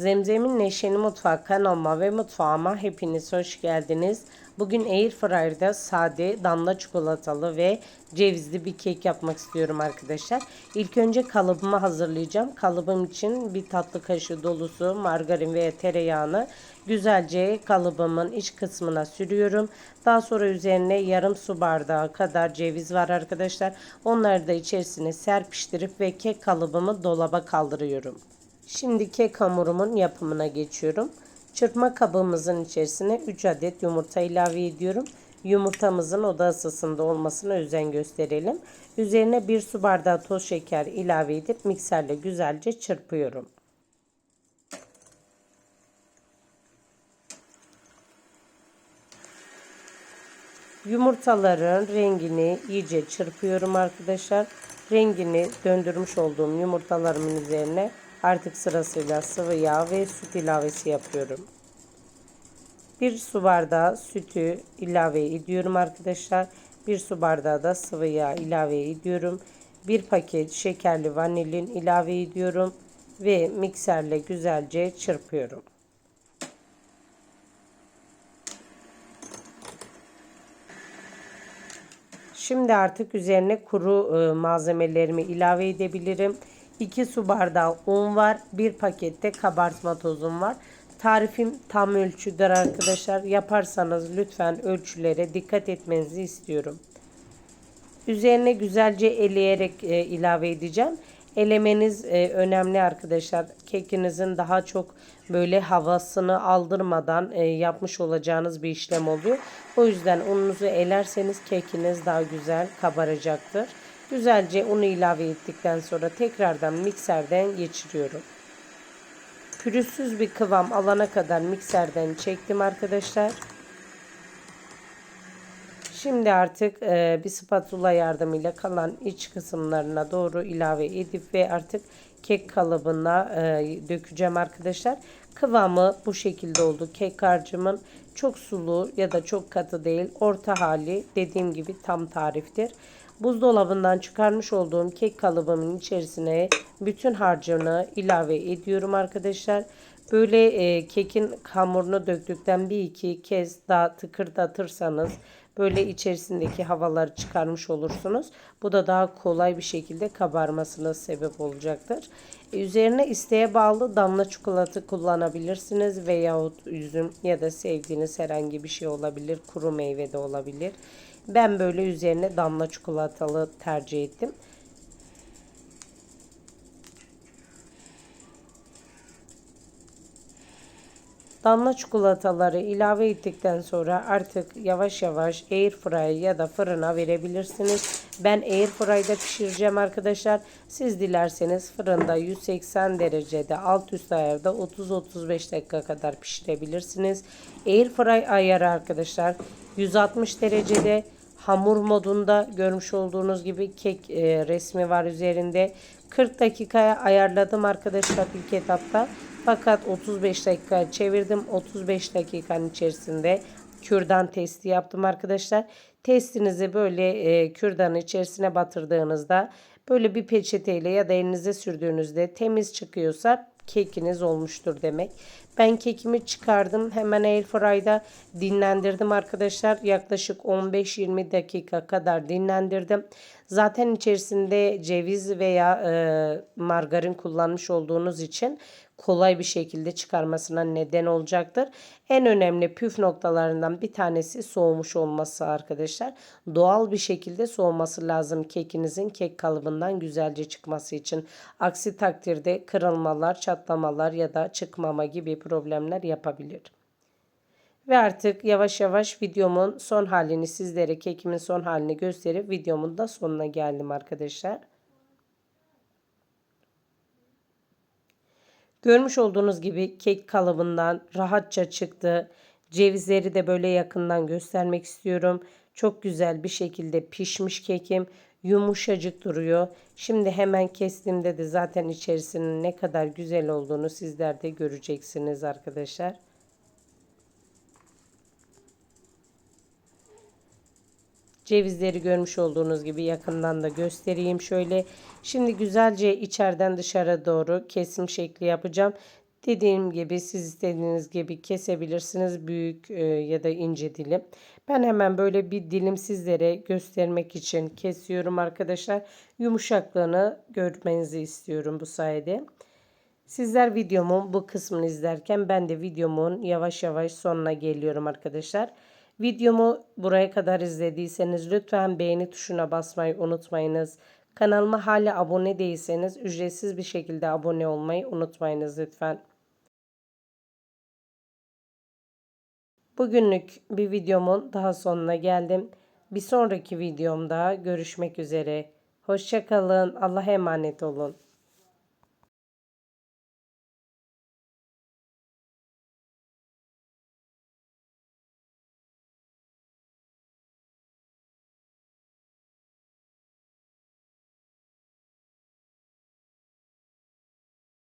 Zemzem'in Neşeli Mutfak kanalıma ve mutfağıma hepiniz hoş geldiniz. Bugün Airfryer'da sade, damla çikolatalı ve cevizli bir kek yapmak istiyorum arkadaşlar. İlk önce kalıbımı hazırlayacağım. Kalıbım için bir tatlı kaşığı dolusu margarin veya tereyağını güzelce kalıbımın iç kısmına sürüyorum. Daha sonra üzerine yarım su bardağı kadar ceviz var arkadaşlar. Onları da içerisine serpiştirip ve kek kalıbımı dolaba kaldırıyorum. Şimdi kek hamurumun yapımına geçiyorum. Çırpma kabımızın içerisine 3 adet yumurta ilave ediyorum. Yumurtamızın oda ısısında olmasına özen gösterelim. Üzerine 1 su bardağı toz şeker ilave edip mikserle güzelce çırpıyorum. Yumurtaların rengini iyice çırpıyorum arkadaşlar. Rengini döndürmüş olduğum yumurtalarımın üzerine artık sırasıyla sıvı yağ ve süt ilavesi yapıyorum. Bir su bardağı sütü ilave ediyorum arkadaşlar. Bir su bardağı da sıvı yağ ilave ediyorum. Bir paket şekerli vanilin ilave ediyorum ve mikserle güzelce çırpıyorum. Şimdi artık üzerine kuru e, malzemelerimi ilave edebilirim. 2 su bardağı un var. 1 pakette kabartma tozum var. Tarifim tam ölçüdür arkadaşlar. Yaparsanız lütfen ölçülere dikkat etmenizi istiyorum. Üzerine güzelce eleyerek e, ilave edeceğim. Elemeniz e, önemli arkadaşlar. Kekinizin daha çok böyle havasını aldırmadan e, yapmış olacağınız bir işlem oluyor. O yüzden ununuzu elerseniz kekiniz daha güzel kabaracaktır. Güzelce unu ilave ettikten sonra tekrardan mikserden geçiriyorum. Pürüzsüz bir kıvam alana kadar mikserden çektim arkadaşlar. Şimdi artık e, bir spatula yardımıyla kalan iç kısımlarına doğru ilave edip ve artık kek kalıbına e, dökeceğim arkadaşlar. Kıvamı bu şekilde oldu. Kek harcımın çok sulu ya da çok katı değil. Orta hali dediğim gibi tam tariftir. Buzdolabından çıkarmış olduğum kek kalıbımın içerisine bütün harcını ilave ediyorum arkadaşlar. Böyle e, kekin hamurunu döktükten bir iki kez daha tıkırdatırsanız böyle içerisindeki havaları çıkarmış olursunuz. Bu da daha kolay bir şekilde kabarmasına sebep olacaktır. E, üzerine isteğe bağlı damla çikolata kullanabilirsiniz veyahut üzüm ya da sevdiğiniz herhangi bir şey olabilir. Kuru meyve de olabilir. Ben böyle üzerine damla çikolatalı tercih ettim. Damla çikolataları ilave ettikten sonra artık yavaş yavaş air fry ya da fırına verebilirsiniz. Ben air fry'da pişireceğim arkadaşlar. Siz dilerseniz fırında 180 derecede alt üst ayarda 30-35 dakika kadar pişirebilirsiniz. Air fry ayarı arkadaşlar 160 derecede hamur modunda görmüş olduğunuz gibi kek e, resmi var üzerinde. 40 dakikaya ayarladım arkadaşlar ilk etapta. Fakat 35 dakika çevirdim. 35 dakikanın içerisinde kürdan testi yaptım arkadaşlar. Testinizi böyle e, kürdanın içerisine batırdığınızda böyle bir peçeteyle ya da elinize sürdüğünüzde temiz çıkıyorsa kekiniz olmuştur demek. Ben kekimi çıkardım. Hemen airfryda dinlendirdim arkadaşlar. Yaklaşık 15-20 dakika kadar dinlendirdim. Zaten içerisinde ceviz veya e, margarin kullanmış olduğunuz için kolay bir şekilde çıkarmasına neden olacaktır. En önemli püf noktalarından bir tanesi soğumuş olması arkadaşlar. Doğal bir şekilde soğuması lazım kekinizin kek kalıbından güzelce çıkması için. Aksi takdirde kırılmalar, çatlamalar ya da çıkmama gibi problemler yapabilir. Ve artık yavaş yavaş videomun son halini sizlere kekimin son halini gösterip videomun da sonuna geldim arkadaşlar. Görmüş olduğunuz gibi kek kalıbından rahatça çıktı. Cevizleri de böyle yakından göstermek istiyorum. Çok güzel bir şekilde pişmiş kekim. Yumuşacık duruyor. Şimdi hemen kestiğimde de zaten içerisinin ne kadar güzel olduğunu sizler de göreceksiniz arkadaşlar. Cevizleri görmüş olduğunuz gibi yakından da göstereyim şöyle. Şimdi güzelce içeriden dışarı doğru kesim şekli yapacağım. Dediğim gibi siz istediğiniz gibi kesebilirsiniz büyük e, ya da ince dilim. Ben hemen böyle bir dilim sizlere göstermek için kesiyorum arkadaşlar. Yumuşaklığını görmenizi istiyorum bu sayede. Sizler videomun bu kısmını izlerken ben de videomun yavaş yavaş sonuna geliyorum arkadaşlar. Videomu buraya kadar izlediyseniz lütfen beğeni tuşuna basmayı unutmayınız. Kanalıma hala abone değilseniz ücretsiz bir şekilde abone olmayı unutmayınız lütfen. Bugünlük bir videomun daha sonuna geldim. Bir sonraki videomda görüşmek üzere. Hoşçakalın. Allah'a emanet olun.